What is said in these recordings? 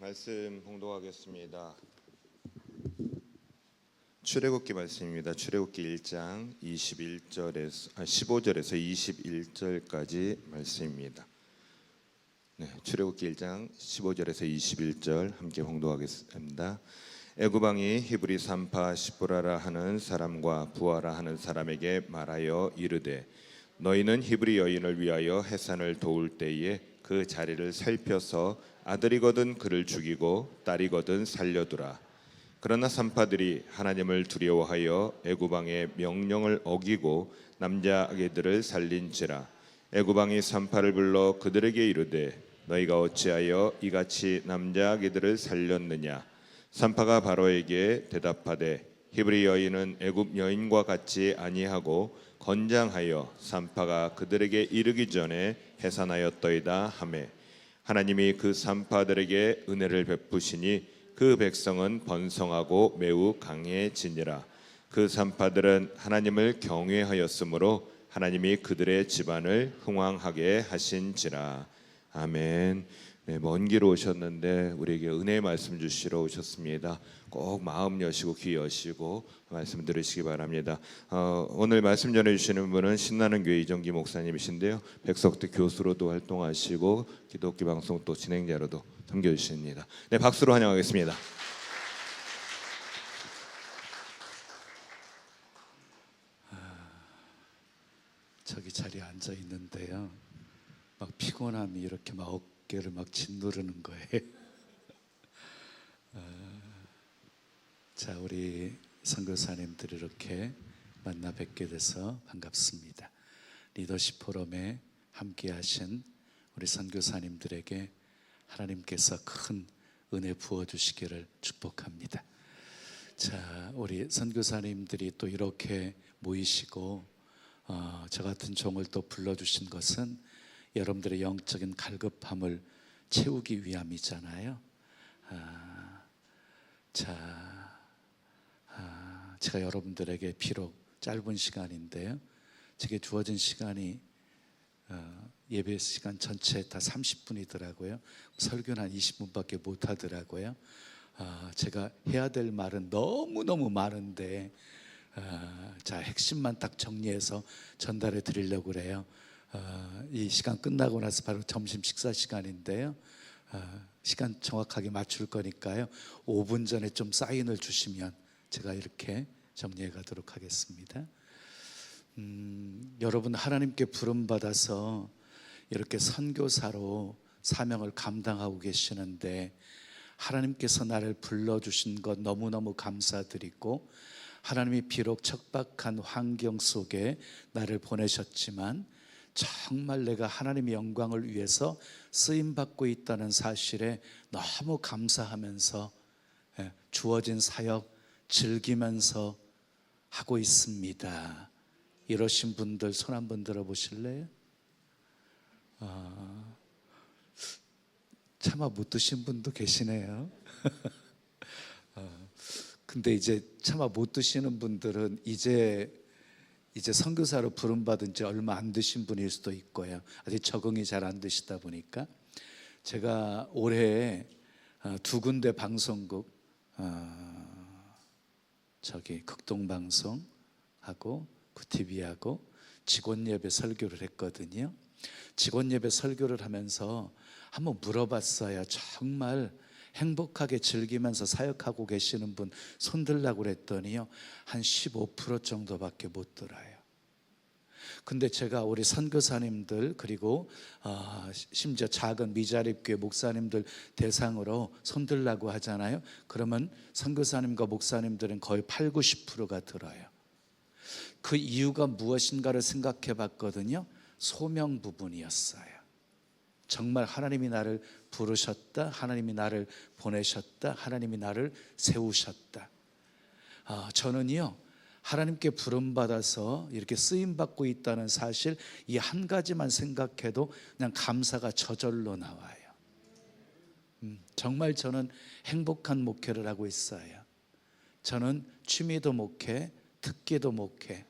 말씀 봉독하겠습니다. 출애굽기 말씀입니다. 출애굽기 1장 21절에서 아, 15절에서 21절까지 말씀입니다. 네, 출애굽기 1장 15절에서 21절 함께 봉독하겠습니다. 애굽 왕이 히브리 산파 시브라라 하는 사람과 부하라 하는 사람에게 말하여 이르되 너희는 히브리 여인을 위하여 해산을 도울 때에 그 자리를 살펴서 아들이거든 그를 죽이고 딸이거든 살려두라. 그러나 산파들이 하나님을 두려워하여 애굽 왕의 명령을 어기고 남자 아기들을 살린지라. 애굽 왕이 산파를 불러 그들에게 이르되 너희가 어찌하여 이같이 남자 아기들을 살렸느냐? 산파가 바로에게 대답하되 히브리 여인은 애굽 여인과 같지 아니하고 건장하여 산파가 그들에게 이르기 전에 해산하였더이다 하매. 하나님이 그 산파들에게 은혜를 베푸시니 그 백성은 번성하고 매우 강해지니라. 그 산파들은 하나님을 경외하였으므로 하나님이 그들의 집안을 흥왕하게 하신지라. 아멘. 네, 먼길 오셨는데 우리에게 은혜의 말씀 주시러 오셨습니다. 꼭 마음 여시고 귀 여시고 말씀 들으시기 바랍니다. 어, 오늘 말씀 전해 주시는 분은 신나는 교회 이정기 목사님이신데요. 백석대 교수로도 활동하시고 기독교 방송 또 진행자로도 섬겨 주십니다. 네, 박수로 환영하겠습니다. 저기 자리에 앉아 있는데요. 막 피곤함이 이렇게 막 어깨를 막 짓누르는 거예요. 어, 자, 우리 선교사님들 이렇게 만나 뵙게 돼서 반갑습니다. 리더십 포럼에 함께 하신 우리 선교사님들에게 하나님께서 큰 은혜 부어 주시기를 축복합니다. 자, 우리 선교사님들이 또 이렇게 모이시고 어, 저 같은 종을 또 불러 주신 것은 여러분들의 영적인 갈급함을 채우기 위함이잖아요. 아, 자, 아, 제가 여러분들에게 비록 짧은 시간인데요. 제게 주어진 시간이 어, 예배 시간 전체 다 30분이더라고요. 설교는 한 20분밖에 못 하더라고요. 아, 제가 해야 될 말은 너무 너무 많은데 아, 자 핵심만 딱 정리해서 전달해 드리려고 그래요. 아, 이 시간 끝나고 나서 바로 점심 식사 시간인데요. 아, 시간 정확하게 맞출 거니까요. 5분 전에 좀 사인을 주시면 제가 이렇게 정리해 가도록 하겠습니다. 음, 여러분 하나님께 부름 받아서 이렇게 선교사로 사명을 감당하고 계시는데 하나님께서 나를 불러 주신 것 너무너무 감사드리고 하나님이 비록 척박한 환경 속에 나를 보내셨지만 정말 내가 하나님의 영광을 위해서 쓰임 받고 있다는 사실에 너무 감사하면서 예, 주어진 사역 즐기면서 하고 있습니다. 이러신 분들 손 한번 들어 보실래요? 아, 차마 못 드신 분도 계시네요. 어, 근데 이제 차마 못 드시는 분들은 이제 이제 선교사로 부름 받은 지 얼마 안 되신 분일 수도 있고요. 아직 적응이 잘 안 되시다 보니까 제가 올해 어, 두 군데 방송국 어, 저기 극동 방송하고 구티비하고 직원 예배 설교를 했거든요. 직원 예배 설교를 하면서 한번 물어봤어요. 정말 행복하게 즐기면서 사역하고 계시는 분 손들라고 그랬더니요. 한 15% 정도밖에 못 들어요. 근데 제가 우리 선교사님들 그리고 어, 심지어 작은 미자립 교회 목사님들 대상으로 손들라고 하잖아요. 그러면 선교사님과 목사님들은 거의 8, 90%가 들어요. 그 이유가 무엇인가를 생각해 봤거든요. 소명 부분이었어요. 정말 하나님이 나를 부르셨다. 하나님이 나를 보내셨다. 하나님이 나를 세우셨다. 아, 저는요. 하나님께 부름 받아서 이렇게 쓰임 받고 있다는 사실 이 한 가지만 생각해도 그냥 감사가 저절로 나와요. 음, 정말 저는 행복한 목회를 하고 있어요. 저는 취미도 목회, 특기도 목회.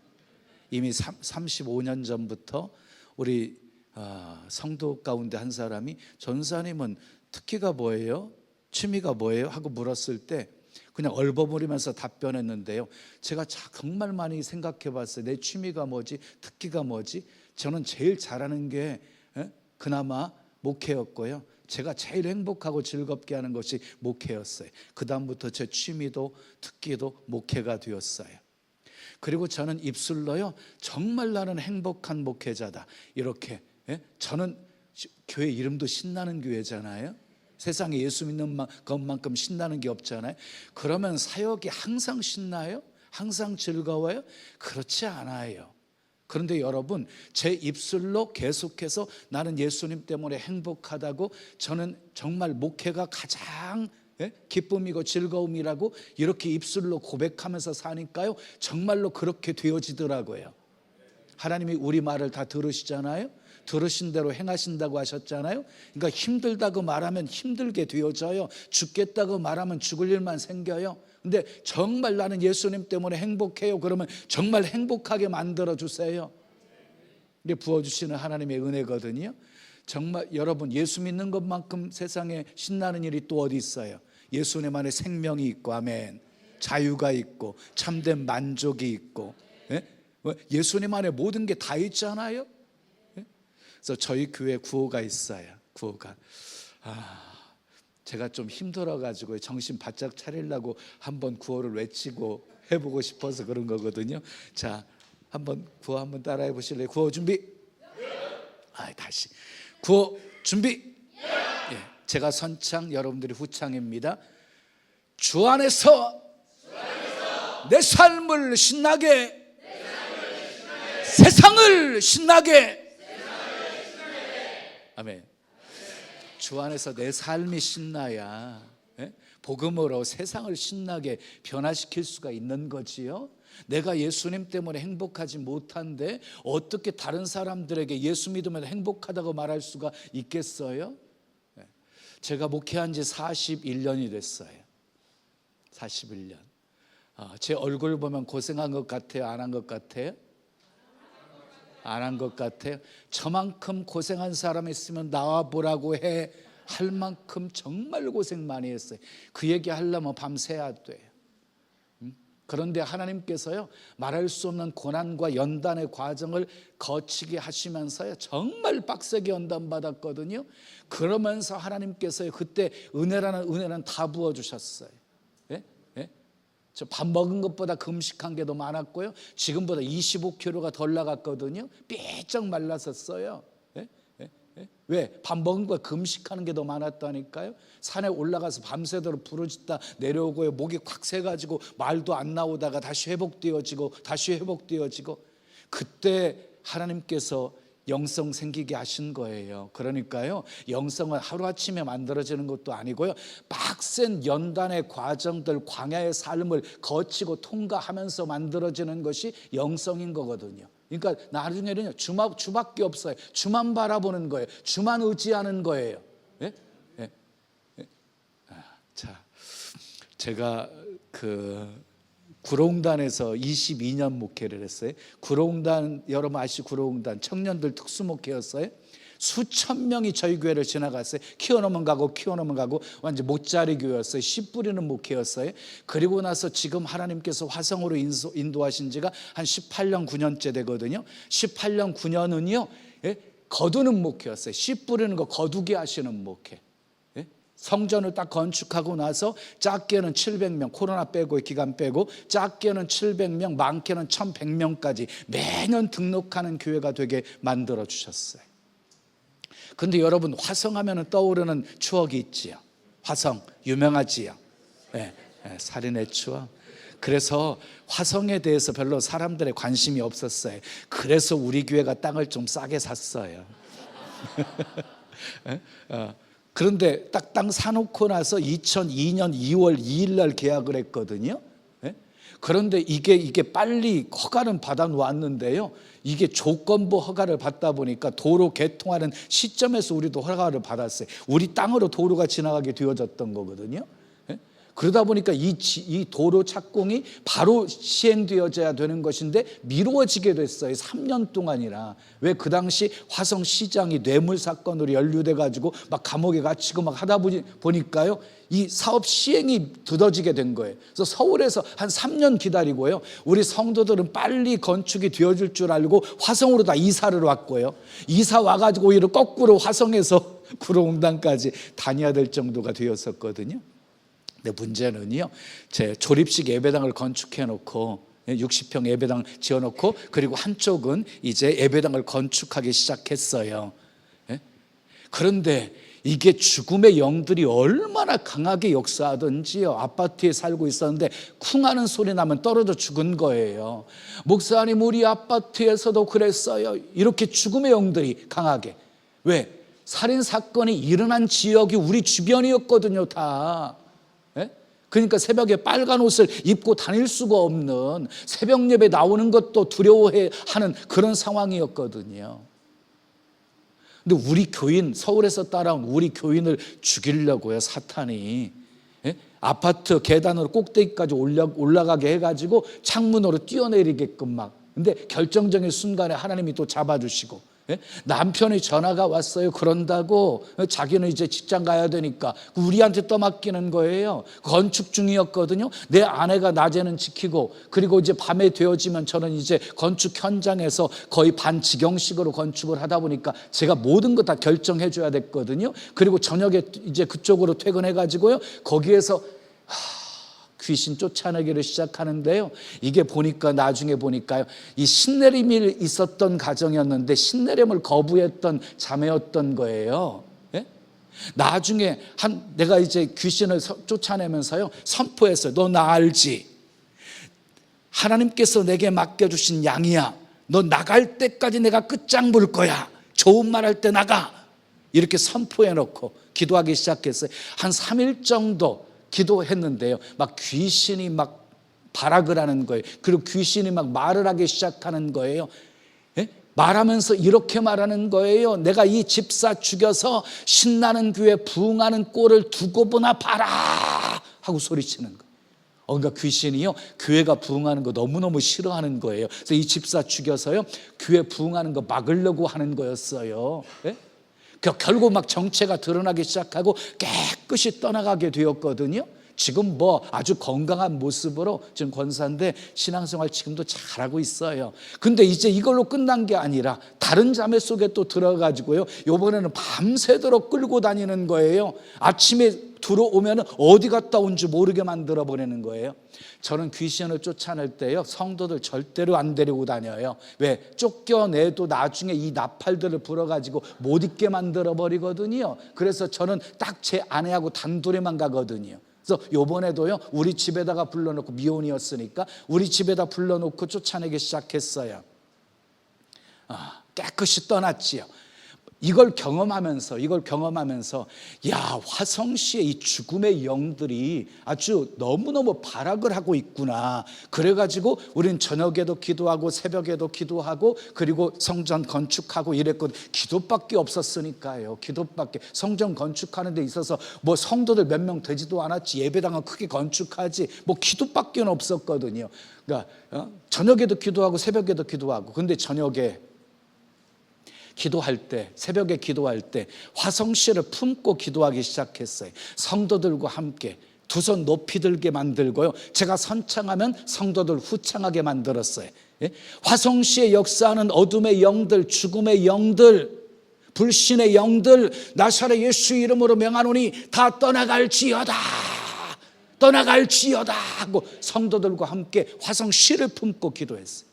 이미 35년 전부터 우리 아, 성도 가운데 한 사람이 전사님은 특기가 뭐예요? 취미가 뭐예요? 하고 물었을 때 그냥 얼버무리면서 답변했는데요. 제가 자- 정말 많이 생각해 봤어요. 내 취미가 뭐지? 특기가 뭐지? 저는 제일 잘하는 게 예? 그나마 목회였고요. 제가 제일 행복하고 즐겁게 하는 것이 목회였어요. 그다음부터 제 취미도 특기도 목회가 되었어요. 그리고 저는 입술로요 정말 나는 행복한 목회자다 이렇게 예? 저는 시- 교회 이름도 신나는 교회잖아요. 세상에 예수 믿는 마- 것만큼 신나는 게 없잖아요. 그러면 사역이 항상 신나요? 항상 즐거워요? 그렇지 않아요. 그런데 여러분 제 입술로 계속해서 나는 예수님 때문에 행복하다고 저는 정말 목회가 가장 예? 기쁨이고 즐거움이라고 이렇게 입술로 고백하면서 사니까요. 정말로 그렇게 되어지더라고요. 하나님이 우리 말을 다 들으시잖아요 들으신 대로 행하신다고 하셨잖아요 그러니까 힘들다고 말하면 힘들게 되어져요 죽겠다고 말하면 죽을 일만 생겨요 근데 정말 나는 예수님 때문에 행복해요 그러면 정말 행복하게 만들어 주세요 이게 부어 주시는 하나님의 은혜거든요. 정말 여러분 예수 믿는 것만큼 세상에 신나는 일이 또 어디 있어요? 예수님 안에 생명이 있고 아멘. 자유가 있고 참된 만족이 있고 예? 뭐 예수님 안에 모든 게 다 있잖아요. 예? 그래서 저희 교회 구호가 있어요. 구호가 아 제가 좀 힘들어 가지고 정신 바짝 차리려고 한번 구호를 외치고 해보고 싶어서 그런 거거든요. 자 한번 구호 한번 따라해 보실래요? 구호 준비. 아 다시 구호 준비. 예, 제가 선창 여러분들이 후창입니다. 주 안에서 내 삶을 신나게 세상을 신나게 아멘. 주 안에서 내 삶이 신나야 예? 복음으로 세상을 신나게 변화시킬 수가 있는 거지요. 내가 예수님 때문에 행복하지 못한데 어떻게 다른 사람들에게 예수 믿으면 행복하다고 말할 수가 있겠어요? 예. 제가 목회한 지 41년이 됐어요. 41년. 아, 제 얼굴 보면 고생한 것 같아요? 안 한 것 같아요? 안 한 것 같아요. 저만큼 고생한 사람 있으면 나와 보라고 해. 할 만큼 정말 고생 많이 했어요. 그 얘기 하려면 밤새야 돼요. 음? 그런데 하나님께서요 말할 수 없는 고난과 연단의 과정을 거치게 하시면서요 정말 빡세게 연단 받았거든요. 그러면서 하나님께서요 그때 은혜라는 은혜는 다 부어 주셨어요. 저 밥 먹은 것보다 금식한 게 더 많았고요. 지금보다 25kg가 덜 나갔거든요. 삐쩍 말랐었어요. 예? 예? 예? 왜? 밥 먹은 거 금식하는 게 더 많았다니까요. 산에 올라가서 밤새도록 부르짖다 내려오고요. 목이 콱 새가지고 말도 안 나오다가 다시 회복되어지고 다시 회복되어지고 그때 하나님께서 영성 생기게 하신 거예요. 그러니까요, 영성은 하루아침에 만들어지는 것도 아니고요, 빡센 연단의 과정들, 광야의 삶을 거치고 통과하면서 만들어지는 것이 영성인 거거든요. 그러니까 나중에는요, 주마, 주밖에 없어요. 주만 바라보는 거예요. 주만 의지하는 거예요. 예? 예? 예? 아, 자, 제가 그 구롱단에서 22년 목회를 했어요. 구롱단 여러분 아시 구롱단 청년들 특수 목회였어요. 수천 명이 저희 교회를 지나갔어요. 키워놓으면 가고 키워놓으면 가고 완전 못자리 교회였어요. 씨 뿌리는 목회였어요. 그리고 나서 지금 하나님께서 화성으로 인도, 인도하신 지가 한 18년 9년째 되거든요. 18년 9년은요. 예? 거두는 목회였어요. 씨 뿌리는 거 거두게 하시는 목회. 예? 성전을 딱 건축하고 나서 작게는 700명 코로나 빼고 기간 빼고 작게는 700명 많게는 1100명까지 매년 등록하는 교회가 되게 만들어 주셨어요. 근데 여러분 화성하면 떠오르는 추억이 있지요. 화성 유명하지요. 예, 예, 살인의 추억. 그래서 화성에 대해서 별로 사람들의 관심이 없었어요. 그래서 우리 교회가 땅을 좀 싸게 샀어요. 예? 어, 그런데 딱 땅 사놓고 나서 2002년 2월 2일 날 계약을 했거든요. 예? 그런데 이게 이게 빨리 허가는 받아 놓았는데요. 이게 조건부 허가를 받다 보니까 도로 개통하는 시점에서 우리도 허가를 받았어요. 우리 땅으로 도로가 지나가게 되어졌던 거거든요. 예? 그러다 보니까 이, 지- 이 도로 착공이 바로 시행되어져야 되는 것인데 미루어지게 됐어요. 3년 동안이나. 왜 그 당시 화성 시장이 뇌물 사건으로 연루돼 가지고 막 감옥에 갇히고 막 하다 보니, 보니까요. 이 사업 시행이 두더지게 된 거예요. 그래서 서울에서 한 3년 기다리고요. 우리 성도들은 빨리 건축이 되어질 줄 알고 화성으로 다 이사를 왔고요. 이사 와가지고 오히려 거꾸로 화성에서 구로공단까지 다녀야 될 정도가 되었었거든요. 근데 문제는요, 제 조립식 예배당을 건축해 놓고 60평 예배당 지어 놓고 그리고 한쪽은 이제 예배당을 건축하기 시작했어요. 예? 그런데 이게 죽음의 영들이 얼마나 강하게 역사하던지요. 아파트에 살고 있었는데 쿵 하는 소리 나면 떨어져 죽은 거예요. 목사님, 우리 아파트에서도 그랬어요. 이렇게 죽음의 영들이 강하게. 왜? 살인 사건이 일어난 지역이 우리 주변이었거든요, 다. 예? 그러니까 새벽에 빨간 옷을 입고 다닐 수가 없는 새벽 예배 나오는 것도 두려워해 하는 그런 상황이었거든요. 근데 우리 교인 서울에서 따라온 우리 교인을 죽이려고요 사탄이 예? 아파트 계단으로 꼭대기까지 올라, 올라가게 해가지고 창문으로 뛰어내리게끔 막 근데 결정적인 순간에 하나님이 또 잡아주시고 예? 남편이 전화가 왔어요. 그런다고 자기는 이제 직장 가야 되니까 우리한테 떠맡기는 거예요. 건축 중이었거든요. 내 아내가 낮에는 지키고 그리고 이제 밤에 되어지면 저는 이제 건축 현장에서 거의 반지경식으로 건축을 하다 보니까 제가 모든 거 다 결정해 줘야 됐거든요. 그리고 저녁에 이제 그쪽으로 퇴근해 가지고요. 거기에서 귀신 쫓아내기를 시작하는데요. 이게 보니까 나중에 보니까요. 이 신내림이 있었던 가정이었는데 신내림을 거부했던 자매였던 거예요. 예? 나중에 한 내가 이제 귀신을 서- 쫓아내면서요. 선포했어요. 너 나 알지? 하나님께서 내게 맡겨주신 양이야. 너 나갈 때까지 내가 끝장 볼 거야. 좋은 말 할 때 나가. 이렇게 선포해 놓고 기도하기 시작했어요. 한 3일 정도 기도했는데요. 막 귀신이 막 발악을 하는 거예요. 그리고 귀신이 막 말을 하기 시작하는 거예요. 예? 말하면서 이렇게 말하는 거예요. 내가 이 집사 죽여서 신나는 교회 부흥하는 꼴을 두고 보나 봐라 하고 소리치는 거예요. 어, 그러니까 귀신이요 교회가 부흥하는 거 너무너무 싫어하는 거예요. 그래서 이 집사 죽여서요 교회 부흥하는 거 막으려고 하는 거였어요. 예? 그 결국 막 정체가 드러나기 시작하고 깨끗이 떠나가게 되었거든요. 지금 뭐 아주 건강한 모습으로 지금 권사인데 신앙생활 지금도 잘하고 있어요. 근데 이제 이걸로 끝난 게 아니라 다른 자매 속에 또 들어가지고요. 요번에는 밤새도록 끌고 다니는 거예요. 아침에 들어오면 어디 갔다 온지 모르게 만들어 버리는 거예요. 저는 귀신을 쫓아낼 때요 성도들 절대로 안 데리고 다녀요. 왜 쫓겨내도 나중에 이 나팔들을 불어가지고 못 있게 만들어 버리거든요. 그래서 저는 딱 제 아내하고 단둘이만 가거든요. 그래서 요번에도요 우리 집에다가 불러놓고 미혼이었으니까 우리 집에다 불러놓고 쫓아내기 시작했어요. 아, 깨끗이 떠났지요. 이걸 경험하면서 이걸 경험하면서 야 화성시의 이 죽음의 영들이 아주 너무너무 발악을 하고 있구나. 그래가지고 우린 저녁에도 기도하고 새벽에도 기도하고 그리고 성전 건축하고 이랬거든. 기도밖에 없었으니까요. 기도밖에. 성전 건축하는 데 있어서 뭐 성도들 몇 명 되지도 않았지. 예배당은 크게 건축하지. 뭐 기도밖에 없었거든요. 그러니까 어? 저녁에도 기도하고 새벽에도 기도하고. 근데 저녁에 기도할 때, 새벽에 기도할 때 화성씨를 품고 기도하기 시작했어요. 성도들과 함께 두 손 높이 들게 만들고요. 제가 선창하면 성도들 후창하게 만들었어요. 예? 화성시의 역사하는 어둠의 영들, 죽음의 영들, 불신의 영들, 나사렛 예수 이름으로 명하노니 다 떠나갈지어다. 떠나갈지어다 하고 성도들과 함께 화성시를 품고 기도했어요.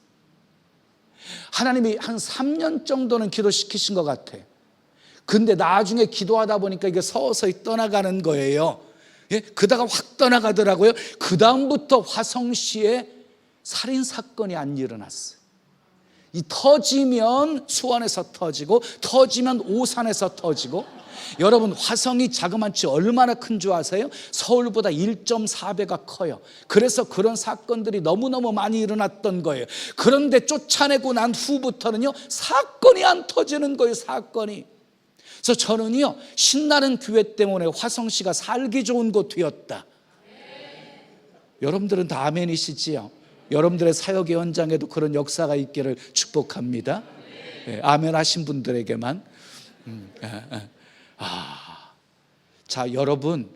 하나님이 한 3년 정도는 기도시키신 것 같아. 근데 나중에 기도하다 보니까 이게 서서히 떠나가는 거예요. 예? 그다가 확 떠나가더라고요. 그 다음부터 화성시에 살인 사건이 안 일어났어요. 이 터지면 수원에서 터지고 터지면 오산에서 터지고 여러분 화성이 자그만치 얼마나 큰 줄 아세요? 서울보다 1.4배가 커요. 그래서 그런 사건들이 너무너무 많이 일어났던 거예요. 그런데 쫓아내고 난 후부터는요 사건이 안 터지는 거예요. 사건이. 그래서 저는요 신나는 교회 때문에 화성시가 살기 좋은 곳 되었다. 여러분들은 다 아멘이시지요. 여러분들의 사역의 현장에도 그런 역사가 있기를 축복합니다. 예, 아멘 하신 분들에게만. 음, 예, 예. 아, 자 여러분,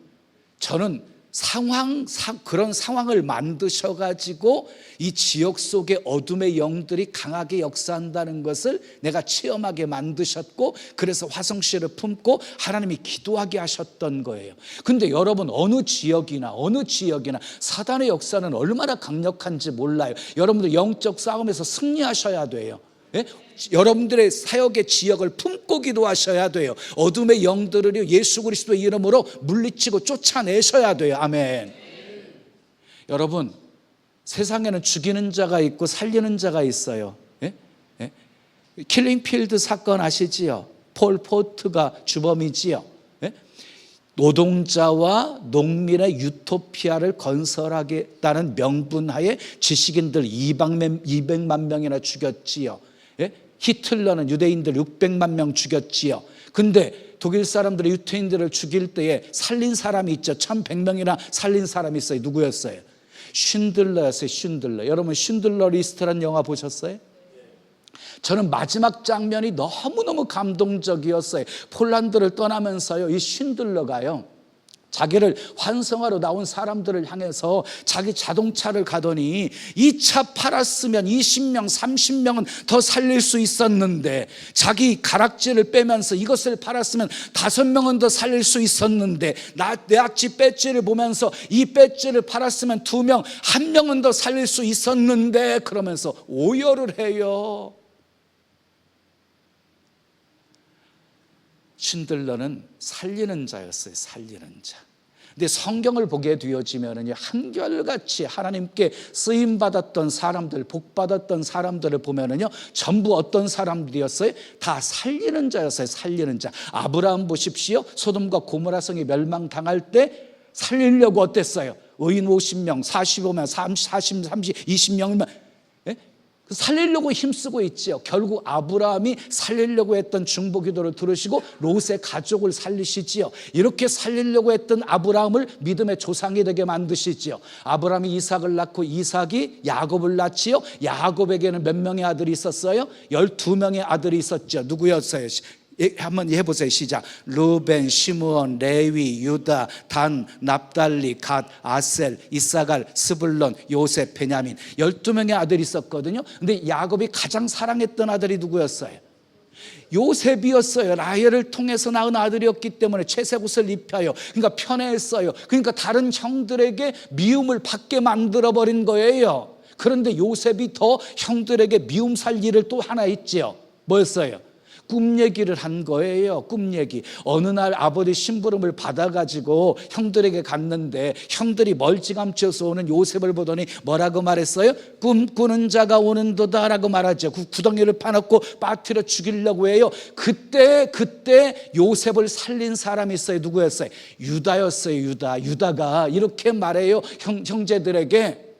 저는 상황 사, 그런 상황을 만드셔 가지고 이 지역 속에 어둠의 영들이 강하게 역사한다는 것을 내가 체험하게 만드셨고 그래서 화성씨를 품고 하나님이 기도하게 하셨던 거예요. 근데 여러분 어느 지역이나 어느 지역이나 사단의 역사는 얼마나 강력한지 몰라요. 여러분들 영적 싸움에서 승리하셔야 돼요. 예? 여러분들의 사역의 지역을 품고 기도하셔야 돼요. 어둠의 영들을 예수 그리스도의 이름으로 물리치고 쫓아내셔야 돼요. 아멘. 여러분, 세상에는 죽이는 자가 있고 살리는 자가 있어요. 예? 예? 킬링필드 사건 아시지요? 폴 포트가 주범이지요. 예? 노동자와 농민의 유토피아를 건설하겠다는 명분하에 지식인들 200만 명이나 죽였지요. 예? 히틀러는 유대인들 600만 명 죽였지요. 근데 독일 사람들이 유태인들을 죽일 때에 살린 사람이 있죠. 1100명이나 살린 사람이 있어요. 누구였어요? 쉰들러였어요. 쉰들러. 여러분 쉰들러 리스트란 영화 보셨어요? 저는 마지막 장면이 너무너무 감동적이었어요. 폴란드를 떠나면서요. 이 쉰들러가요. 자기를 환성하러 나온 사람들을 향해서 자기 자동차를 가더니 이 차 팔았으면 20명, 30명은 더 살릴 수 있었는데 자기 가락지를 빼면서 이것을 팔았으면 다섯 명은 더 살릴 수 있었는데 나, 내 아치 배지를 보면서 이 배지를 팔았으면 두 명, 한 명은 더 살릴 수 있었는데 그러면서 오열을 해요. 신들러는 살리는 자였어요. 살리는 자. 근데 성경을 보게 되어지면은요 한결같이 하나님께 쓰임 받았던 사람들, 복 받았던 사람들을 보면은요 전부 어떤 사람들이었어요? 다 살리는 자였어요. 살리는 자. 아브라함 보십시오. 소돔과 고모라 성이 멸망 당할 때 살리려고 어땠어요? 의인 50명, 45명, 30, 40, 30, 20명이면 살리려고 힘쓰고 있지요. 결국 아브라함이 살리려고 했던 중보 기도를 들으시고 롯의 가족을 살리시지요. 이렇게 살리려고 했던 아브라함을 믿음의 조상이 되게 만드시지요. 아브라함이 이삭을 낳고 이삭이 야곱을 낳지요. 야곱에게는 몇 명의 아들이 있었어요? 12명의 아들이 있었죠. 누구였어요? 예, 한번 해보세요. 시작. 루벤, 시므온, 레위, 유다, 단, 납달리, 갓, 아셀, 이사갈, 스불론, 요셉, 베냐민. 12명의 아들이 있었거든요. 근데 야곱이 가장 사랑했던 아들이 누구였어요? 요셉이었어요. 라헬을 통해서 낳은 아들이었기 때문에 채색 옷을 입혀요. 그러니까 편애했어요. 그러니까 다른 형들에게 미움을 받게 만들어 버린 거예요. 그런데 요셉이 더 형들에게 미움 살 일을 또 하나 있지요. 뭐였어요? 꿈 얘기를 한 거예요. 꿈 얘기. 어느 날 아버지 심부름을 받아가지고 형들에게 갔는데 형들이 멀찌감치어서 오는 요셉을 보더니 뭐라고 말했어요? 꿈꾸는 자가 오는도다라고 말하죠. 그 구덩이를 파놓고 빠뜨려 죽이려고 해요. 그때 그때 요셉을 살린 사람이 있어요. 누구였어요? 유다였어요. 유다. 유다가 이렇게 말해요. 형, 형제들에게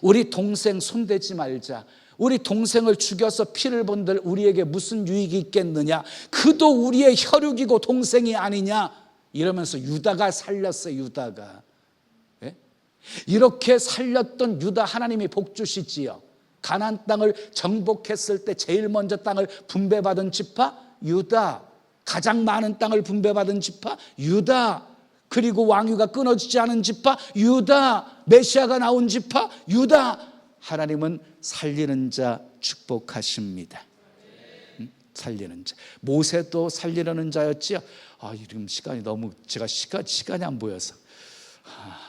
우리 동생 손대지 말자. 우리 동생을 죽여서 피를 본들 우리에게 무슨 유익이 있겠느냐? 그도 우리의 혈육이고 동생이 아니냐? 이러면서 유다가 살렸어요, 유다가. 예? 이렇게 살렸던 유다 하나님이 복 주시지요. 가난 땅을 정복했을 때 제일 먼저 땅을 분배받은 지파 유다. 가장 많은 땅을 분배받은 지파 유다. 그리고 왕위가 끊어지지 않은 지파 유다. 메시아가 나온 지파 유다. 하나님은 살리는 자 축복하십니다. 음? 살리는 자. 모세도 살리려는 자였지요. 아, 지금 시간이 너무 제가 시간 시간이 안 보여서. 아,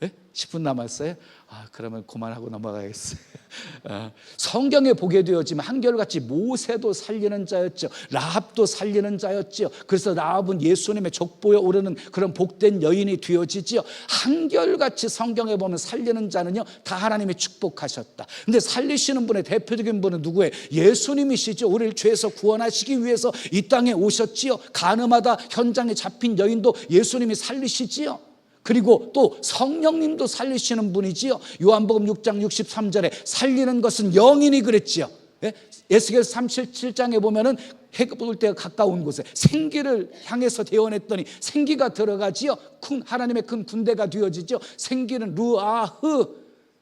네? 10분 남았어요? 아, 그러면 그만하고 넘어가겠어요. 아, 성경에 보게 되어지만 한결같이 모세도 살리는 자였죠. 라합도 살리는 자였지요. 그래서 라합은 예수님의 족보에 오르는 그런 복된 여인이 되어지지요. 한결같이 성경에 보면 살리는 자는요, 다 하나님이 축복하셨다. 근데 살리시는 분의 대표적인 분은 누구예요? 예수님이시죠. 우리를 죄에서 구원하시기 위해서 이 땅에 오셨지요. 가늠하다 현장에 잡힌 여인도 예수님이 살리시지요. 그리고 또 성령님도 살리시는 분이지요. 요한복음 6장 63절에 살리는 것은 영이니 그랬지요. 예? 에스겔 37장에 보면은 해가 볼 때가 가까운 곳에 생기를 향해서 대원했더니 생기가 들어가지요. 큰 하나님의 큰 군대가 되어지죠. 생기는 루아흐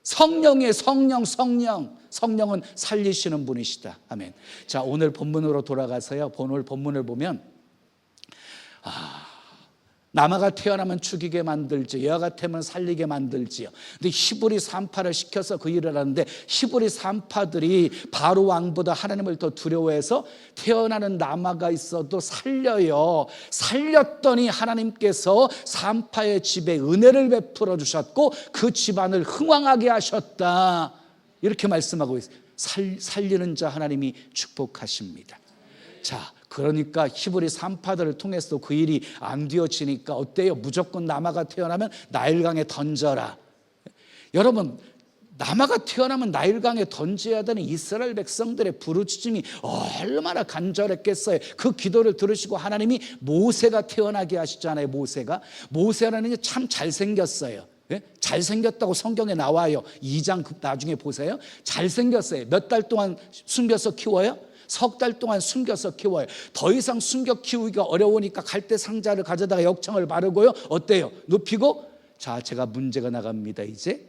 성령의 성령 성령 성령은 살리시는 분이시다. 아멘. 자, 오늘 본문으로 돌아가서요. 오늘 본문을 보면 남아가 태어나면 죽이게 만들지 여아가 태면 살리게 만들지요. 근데 히브리 산파를 시켜서 그 일을 하는데 히브리 산파들이 바로 왕보다 하나님을 더 두려워해서 태어나는 남아가 있어도 살려요. 살렸더니 하나님께서 산파의 집에 은혜를 베풀어 주셨고 그 집안을 흥왕하게 하셨다. 이렇게 말씀하고 있어요. 살, 살리는 자 하나님이 축복하십니다. 자, 그러니까 히브리 산파들을 통해서 그 일이 안 되어지니까 어때요? 무조건 남아가 태어나면 나일강에 던져라. 여러분, 남아가 태어나면 나일강에 던져야 되는 이스라엘 백성들의 부르짖음이 얼마나 간절했겠어요. 그 기도를 들으시고 하나님이 모세가 태어나게 하시잖아요. 모세가 모세라는 게 참 잘생겼어요. 예? 잘생겼다고 성경에 나와요. 2장 그 나중에 보세요. 잘생겼어요. 몇 달 동안 숨겨서 키워요? 석 달 동안 숨겨서 키워요. 더 이상 숨겨 키우기가 어려우니까 갈대 상자를 가져다가 역청을 바르고요. 어때요? 눕히고 자, 제가 문제가 나갑니다. 이제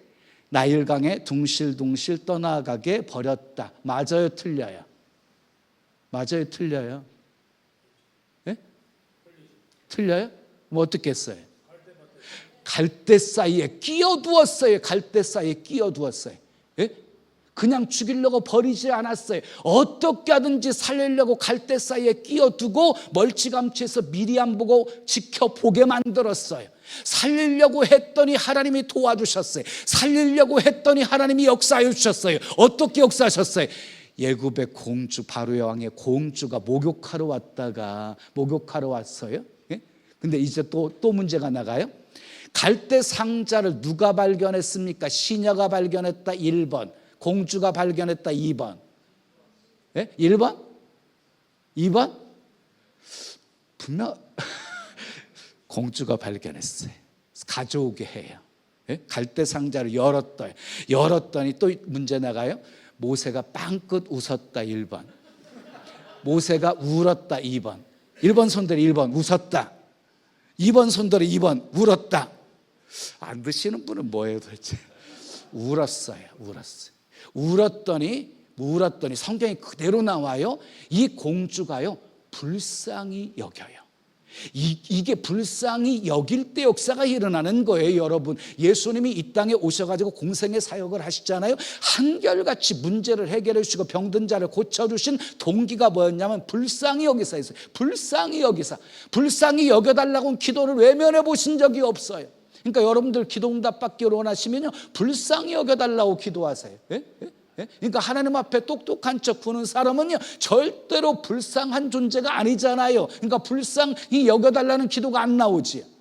나일강에 둥실둥실 떠나가게 버렸다. 맞아요, 틀려요? 맞아요, 틀려요? 예? 틀려요? 뭐 어떻게 했어요? 갈대 사이에 끼어두었어요. 갈대 사이에 끼어두었어요. 예? 그냥 죽이려고 버리지 않았어요. 어떻게 하든지 살리려고 갈대 사이에 끼어두고 멀찌감치해서 미리 안 보고 지켜보게 만들었어요. 살리려고 했더니 하나님이 도와주셨어요. 살리려고 했더니 하나님이 역사해 주셨어요. 어떻게 역사하셨어요? 예굽의 공주 바로의 왕의 공주가 목욕하러 왔다가 목욕하러 왔어요. 예? 근데 이제 또또 문제가 나가요. 갈대 상자를 누가 발견했습니까? 시녀가 발견했다 1번. 공주가 발견했다 2번. 예? 1번? 2번? 분명 공주가 발견했어요. 가져오게 해요. 예? 갈대 상자를 열었다. 열었더니 또 문제 나가요. 모세가 빵긋 웃었다 1번. 모세가 울었다 2번. 1번 손들이 1번 웃었다. 2번 손들이 2번 울었다. 안 드시는 분은 뭐예요 도대체? 울었어요. 울었어요. 울었더니 울었더니 성경이 그대로 나와요. 이 공주가요 불쌍히 여겨요. 이, 이게 불쌍히 여길 때 역사가 일어나는 거예요, 여러분. 예수님이 이 땅에 오셔가지고 공생의 사역을 하시잖아요. 한결같이 문제를 해결해 주시고 병든 자를 고쳐주신 동기가 뭐였냐면 불쌍히 여기사 있어요. 불쌍히 여기사. 불쌍히 여겨달라고 기도를 외면해 보신 적이 없어요. 그러니까 여러분들 기도 응답 받기를 원하시면요. 불쌍히 여겨달라고 기도하세요. 예? 예? 예? 그러니까 하나님 앞에 똑똑한 척 구는 사람은요 절대로 불쌍한 존재가 아니잖아요. 그러니까 불쌍히 여겨달라는 기도가 안 나오지.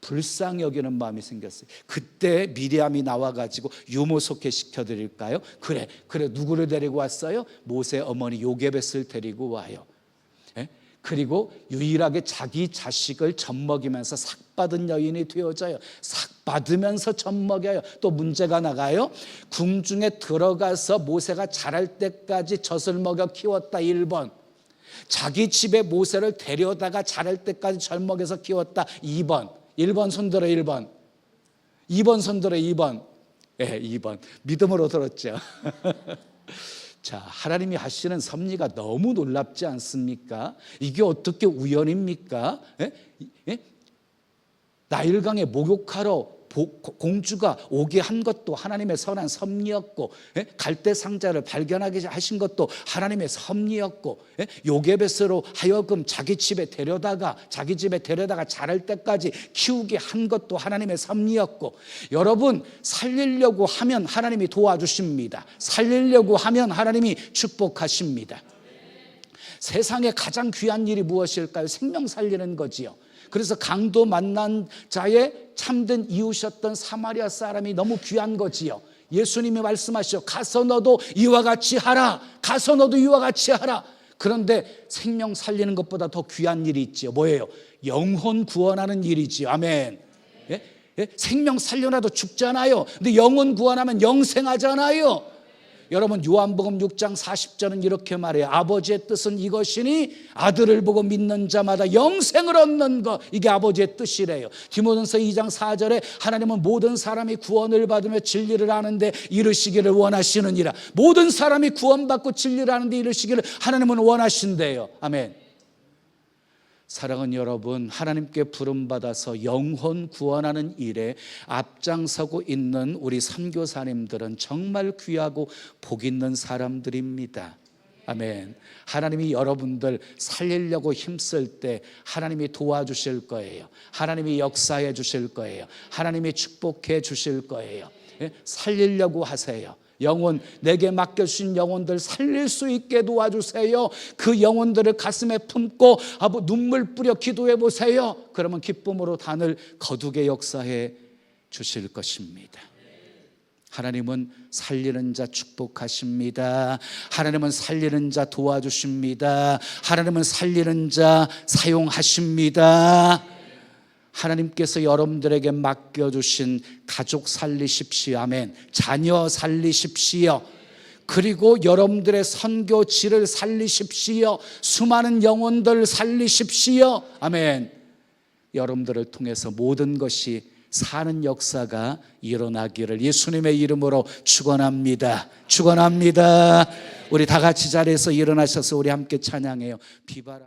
불쌍히 여기는 마음이 생겼어요. 그때 미리암이 나와가지고 유모 속해 시켜드릴까요? 그래, 그래 누구를 데리고 왔어요? 모세 어머니 요게벳을 데리고 와요. 예? 그리고 유일하게 자기 자식을 젖먹이면서 삭 받은 여인이 되어져요. 삭 받으면서 젖먹여요. 또 문제가 나가요. 궁중에 들어가서 모세가 자랄 때까지 젖을 먹여 키웠다 1번. 자기 집에 모세를 데려다가 자랄 때까지 젖 먹여서 키웠다 2번. 1번 손들어 1번. 2번 손들어 2번. 예, 2번. 믿음으로 들었죠. 자, 하나님이 하시는 섭리가 너무 놀랍지 않습니까? 이게 어떻게 우연입니까? 예? 예? 나일강에 목욕하러 보- 공주가 오게 한 것도 하나님의 선한 섭리였고 예? 갈대 상자를 발견하게 하신 것도 하나님의 섭리였고 예? 요게벳으로 하여금 자기 집에 데려다가 자기 집에 데려다가 자랄 때까지 키우게 한 것도 하나님의 섭리였고 여러분 살리려고 하면 하나님이 도와주십니다. 살리려고 하면 하나님이 축복하십니다. 세상에 가장 귀한 일이 무엇일까요? 생명 살리는 거지요. 그래서 강도 만난 자의 참된 이웃이었던 사마리아 사람이 너무 귀한 거지요. 예수님이 말씀하시죠. 가서 너도 이와 같이 하라. 가서 너도 이와 같이 하라. 그런데 생명 살리는 것보다 더 귀한 일이 있지요. 뭐예요? 영혼 구원하는 일이지요. 아멘. 예? 예? 생명 살려놔도 죽잖아요. 근데 영혼 구원하면 영생하잖아요. 여러분 요한복음 6장 40절은 이렇게 말해요. 아버지의 뜻은 이것이니 아들을 보고 믿는 자마다 영생을 얻는 것 이게 아버지의 뜻이래요. 디모전서 2장 4절에 하나님은 모든 사람이 구원을 받으며 진리를 아는데 이르시기를 원하시느니라. 모든 사람이 구원받고 진리를 아는데 이르시기를 하나님은 원하신대요. 아멘. 사랑하는 여러분, 하나님께 부름받아서 영혼 구원하는 일에 앞장서고 있는 우리 선교사님들은 정말 귀하고 복 있는 사람들입니다. 아멘. 하나님이 여러분들 살리려고 힘쓸 때 하나님이 도와주실 거예요. 하나님이 역사해 주실 거예요. 하나님이 축복해 주실 거예요. 예? 살리려고 하세요. 영혼 내게 맡겨주신 영혼들 살릴 수 있게 도와주세요. 그 영혼들을 가슴에 품고 아버 눈물 뿌려 기도해 보세요. 그러면 기쁨으로 단을 거두게 역사해 주실 것입니다. 하나님은 살리는 자 축복하십니다. 하나님은 살리는 자 도와주십니다. 하나님은 살리는 자 사용하십니다. 하나님께서 여러분들에게 맡겨주신 가족 살리십시오. 아멘. 자녀 살리십시오. 그리고 여러분들의 선교지를 살리십시오. 수많은 영혼들 살리십시오. 아멘. 여러분들을 통해서 모든 것이 사는 역사가 일어나기를 예수님의 이름으로 축원합니다. 축원합니다. 우리 다 같이 자리에서 일어나셔서 우리 함께 찬양해요. 비바람